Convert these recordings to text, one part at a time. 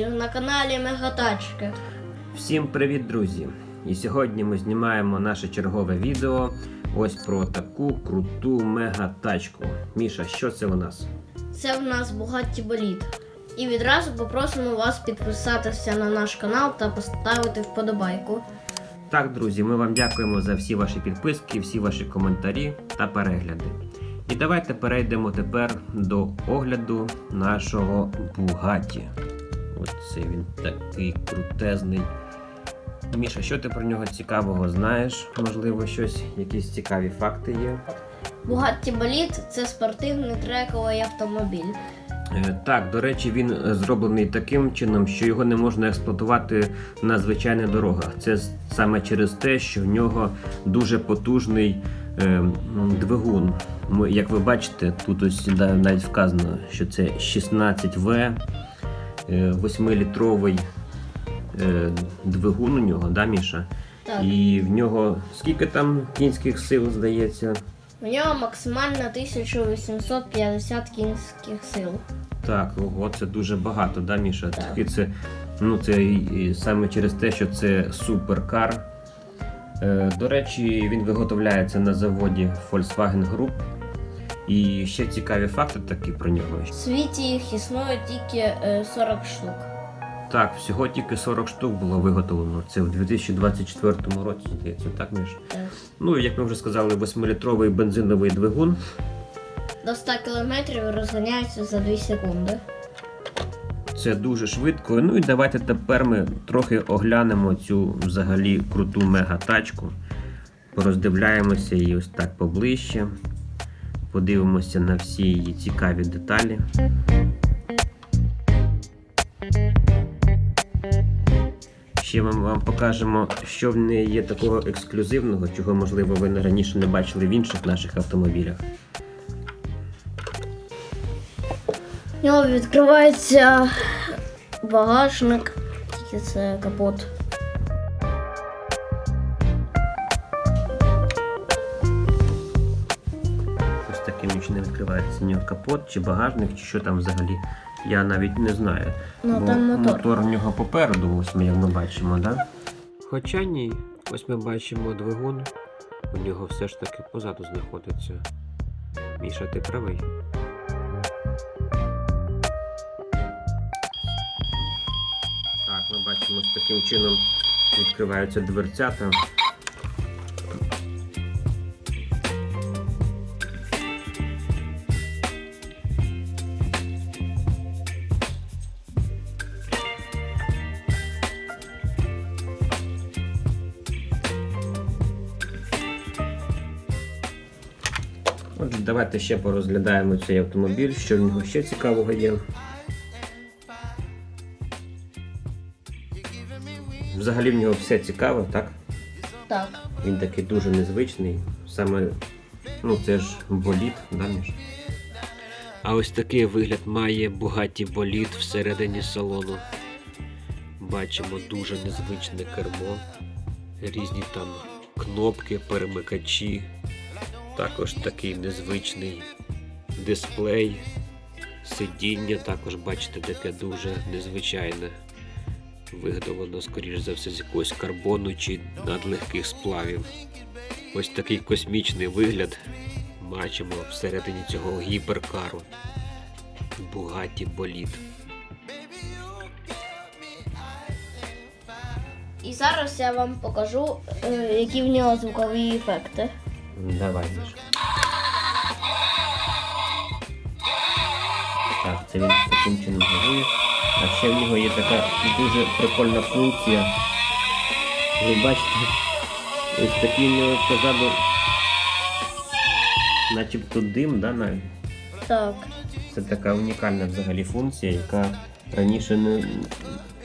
друзі, на каналі Мегатачки. Всім привіт, друзі! І сьогодні ми знімаємо наше чергове відео ось про таку круту мега-тачку. Міша, що це у нас? Це в нас Bugatti Боліт. І відразу попросимо вас підписатися на наш канал та поставити вподобайку. Так, друзі, ми вам дякуємо за всі ваші підписки, всі ваші коментарі та перегляди. І давайте перейдемо тепер до огляду нашого Бугаті. Оце він такий крутезний. Міша, що ти про нього цікавого знаєш? Можливо, щось, якісь цікаві факти є. Bugatti Боліт це спортивний трековий автомобіль. Е, Так, до речі, він зроблений таким чином, що його не можна експлуатувати на звичайних дорогах. Це саме через те, що в нього дуже потужний е, двигун. Як ви бачите, тут ось навіть вказано, що це 16В, е, 8-літровий е, двигун у нього, да, Міша? Так. І в нього скільки там кінських сил, здається? У нього максимально 1850 кінських сил. Так, ого, це дуже багато, да, Міша? Так. Це, ну, це і- саме через те, що це суперкар. Е, до речі, він виготовляється на заводі Volkswagen Group. І ще цікаві факти такі про нього. В світі їх існує тільки е, 40 штук. Так, всього тільки 40 штук було виготовлено. Це в 2024 році, здається, так, Міш? Так. Ну, як ми вже сказали, 8-літровий бензиновий двигун. До 100 км розганяється за 2 секунди. Це дуже швидко. Ну і давайте тепер ми трохи оглянемо цю взагалі круту мега-тачку. Пороздивляємося її ось так поближче. Подивимося на всі її цікаві деталі. Ще ми вам покажемо, що в неї є такого ексклюзивного, чого, можливо, ви раніше не бачили в інших наших автомобілях. У нього відкривається багажник, тільки це капот. Таким чином відкривається нього капот чи багажник, чи що там взагалі. Я навіть не знаю. Ну, Бо там мотор. мотор в нього попереду, ось ми як ми бачимо, да? Хоча ні, ось ми бачимо двигун, у нього все ж таки позаду знаходиться. Міша, ти правий. Так, ми бачимо, з таким чином відкриваються дверцята. Отже, давайте ще порозглядаємо цей автомобіль, що в нього ще цікавого є. Взагалі в нього все цікаво, так? Так. Він такий дуже незвичний. Саме, ну це ж боліт, да, Міш? А ось такий вигляд має Bugatti боліт всередині салону. Бачимо дуже незвичне кермо, різні там кнопки, перемикачі. Також такий незвичний дисплей. Сидіння також бачите таке дуже незвичайне. Виготовлено, скоріш за все, з якогось карбону чи надлегких сплавів. Ось такий космічний вигляд бачимо всередині цього гіперкару. Бугаті боліт. І зараз я вам покажу, е, які в нього звукові ефекти. Давай, Міша. Так, це він таким чином газує. А ще в нього є така дуже прикольна функція. Ви бачите, ось такий в нього позаду начебто дим, да, навіть? Так. Це така унікальна взагалі функція, яка раніше не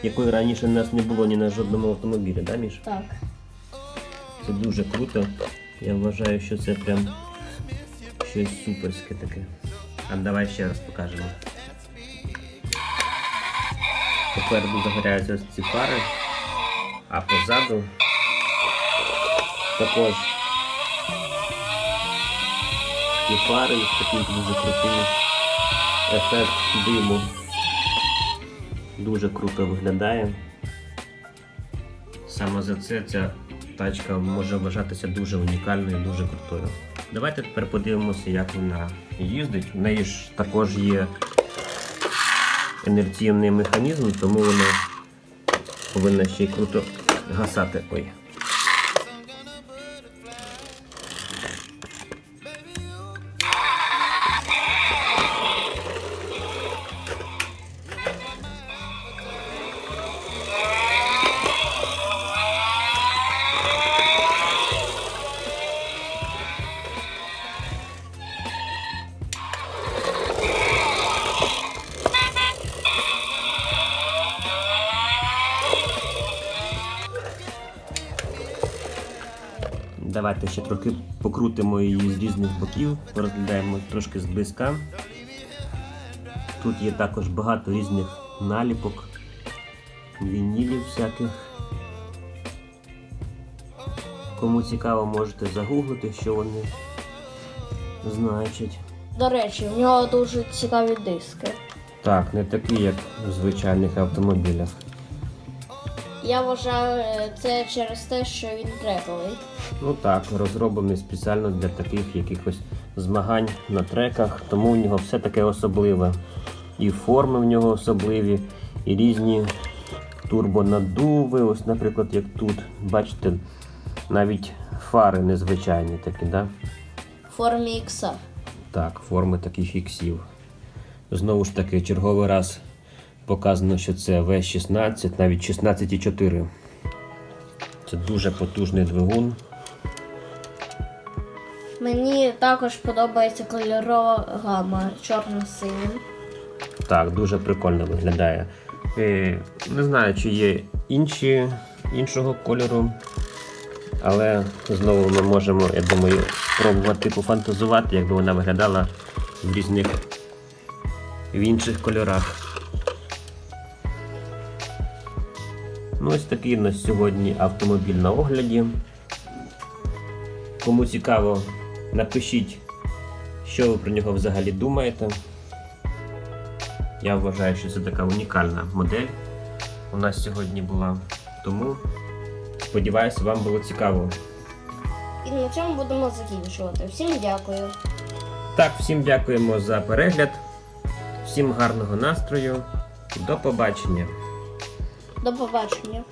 якої раніше у нас не було ні на жодному автомобілі, да, Міш? Так. Це дуже круто. Я вважаю, що це прям щось суперське таке. А давай ще раз покажемо. Попереду загоряються ось ці фари, а позаду також ці фари з таким дуже крутим ефект диму. Дуже круто виглядає. Саме за це ця тачка може вважатися дуже унікальною, дуже крутою. Давайте тепер подивимося, як вона їздить. У неї ж також є інерційний механізм, тому вона повинна ще й круто гасати. Ой. Давайте ще трохи покрутимо її з різних боків, порозглядаємо трошки зблизька. Тут є також багато різних наліпок, вінілів всяких. Кому цікаво, можете загуглити, що вони значать. До речі, в нього дуже цікаві диски. Так, не такі, як в звичайних автомобілях. Я вважаю е, це через те, що він трековий. Ну так, розроблений спеціально для таких якихось змагань на треках, тому у нього все таке особливе. І форми в нього особливі, і різні турбонадуви. Ось, наприклад, як тут. Бачите, навіть фари незвичайні такі, да? Формі ікса. Так, форми таких іксів. Знову ж таки, черговий раз показано, що це V16, навіть 16,4. Це дуже потужний двигун. Мені також подобається кольорова гама чорно-синім. Так, дуже прикольно виглядає. Е, не знаю, чи є інші іншого кольору. Але знову ми можемо, я думаю, пробувати пофантазувати, якби вона виглядала в різних в інших кольорах. Ну, ось такий у нас сьогодні автомобіль на огляді. Кому цікаво, напишіть, що ви про нього взагалі думаєте. Я вважаю, що це така унікальна модель у нас сьогодні була. Тому сподіваюся, вам було цікаво. І на цьому будемо закінчувати. Всім дякую. Так, всім дякуємо за перегляд, всім гарного настрою. До побачення. До побачення.